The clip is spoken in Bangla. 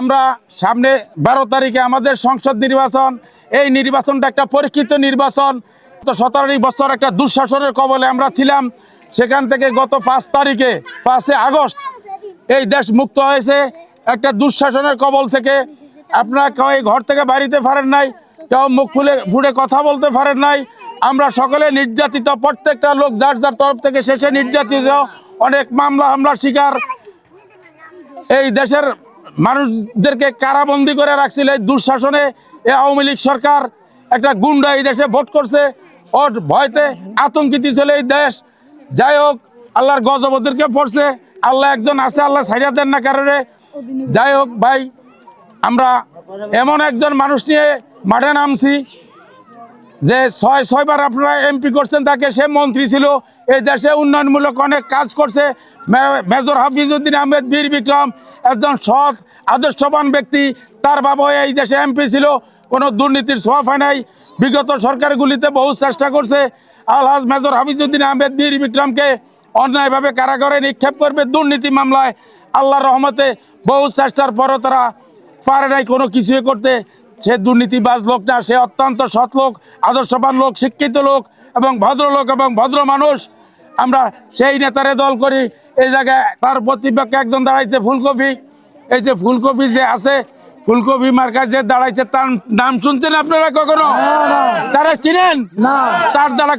আমরা সামনে বারো তারিখে আমাদের সংসদ নির্বাচন। এই নির্বাচনটা একটা পরীক্ষিত নির্বাচন। তো সতেরো বছর একটা দুঃশাসনের কবলে আমরা ছিলাম। সেখান থেকে গত পাঁচ তারিখে, পাঁচে আগস্ট এই দেশ মুক্ত হয়েছে। একটা দুঃশাসনের কবল থেকে আপনারা কেউ এই ঘর থেকে বাড়িতে পারেন নাই, কেউ মুখ খুলে ফুটে কথা বলতে পারেন নাই। আমরা সকলে নির্যাতিত, প্রত্যেকটা লোক যার যার তরফ থেকে শেষে নির্যাতিত। অনেক মামলা, হামলার শিকার। এই দেশের মানুষদেরকে কারাবন্দি করে রাখছিল এই দুঃশাসনে এ আওয়ামী লীগ সরকার। একটা গুন্ডা এই দেশে ভোট করছে, ওর ভয়তে আতঙ্কিত ছিল এই দেশ। যাই হোক, আল্লাহর গজবদেরকে পড়ছে। আল্লাহ একজন আছে, আল্লাহ ছাইড়া দেন না কারণে যাই হোক ভাই, আমরা এমন একজন মানুষ নিয়ে মাঠে নামছি। যে ছয়, ছয়বার আপনারা এমপি করছেন, তাকে সে মন্ত্রী ছিল। এই দেশে উন্নয়নমূলক অনেক কাজ করছে। মেজর হাফিজউদ্দিন আহমেদ, বীর বিক্রম, একজন সৎ, আদর্শবান ব্যক্তি। তার বাবা এই দেশে এমপি ছিল। কোনো দুর্নীতির সোয়াফা নাই। বিগত সরকারগুলিতে বহু চেষ্টা করছে। আলহাজ মেজর হাফিজউদ্দিন আহমেদ, বীর বিক্রমকে অন্যায়ভাবে কারাগারে নিক্ষেপ করবে দুর্নীতি মামলায়। আল্লাহর রহমতে বহু চেষ্টার পরও তারা পারে নাই কোনো কিছুই করতে। সে দুর্নীতিবাজ লোক না সে অত্যন্ত সৎ লোক আদর্শবান লোক শিক্ষিত লোক এবং ভদ্রলোক এবং ভদ্র মানুষ। আমরা সেই নেতারে দল করি। এই জায়গায় তার প্রতিপক্ষে একজন দাঁড়াইছে ফুলকপি। এই যে ফুলকপি যে আছে ফুলকপি মার্কা যে দাঁড়াইছে তার নাম শুনছেন আপনারা কখনো? তারা চিনেন? তার দ্বারা